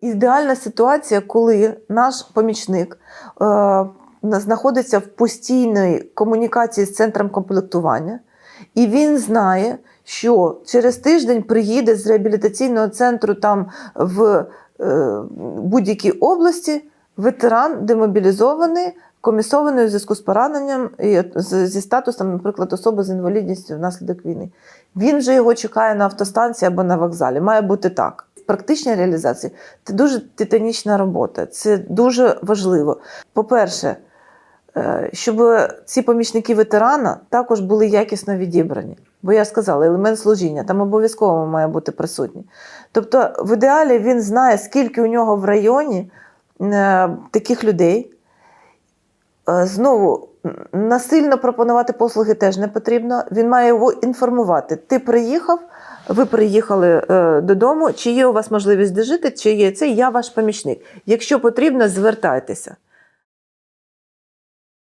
Ідеальна ситуація, коли наш помічник е, знаходиться в постійній комунікації з центром комплектування, і він знає, що через тиждень приїде з реабілітаційного центру там в е, будь-якій області ветеран демобілізований, комісований у зв'язку з пораненням і зі статусом, наприклад, особи з інвалідністю внаслідок війни. Він вже його чекає на автостанції або на вокзалі. Має бути так. В практичній реалізації це дуже титанічна робота. Це дуже важливо. По-перше, е, щоб ці помічники ветерана також були якісно відібрані. Бо я сказала, елемент служіння там обов'язково має бути присутній. Тобто, в ідеалі він знає, скільки у нього в районі е, таких людей. Е, Знову насильно пропонувати послуги теж не потрібно. Він має його інформувати. Ти приїхав, ви приїхали е, додому, чи є у вас можливість де жити, чи є це я ваш помічник. Якщо потрібно, звертайтеся.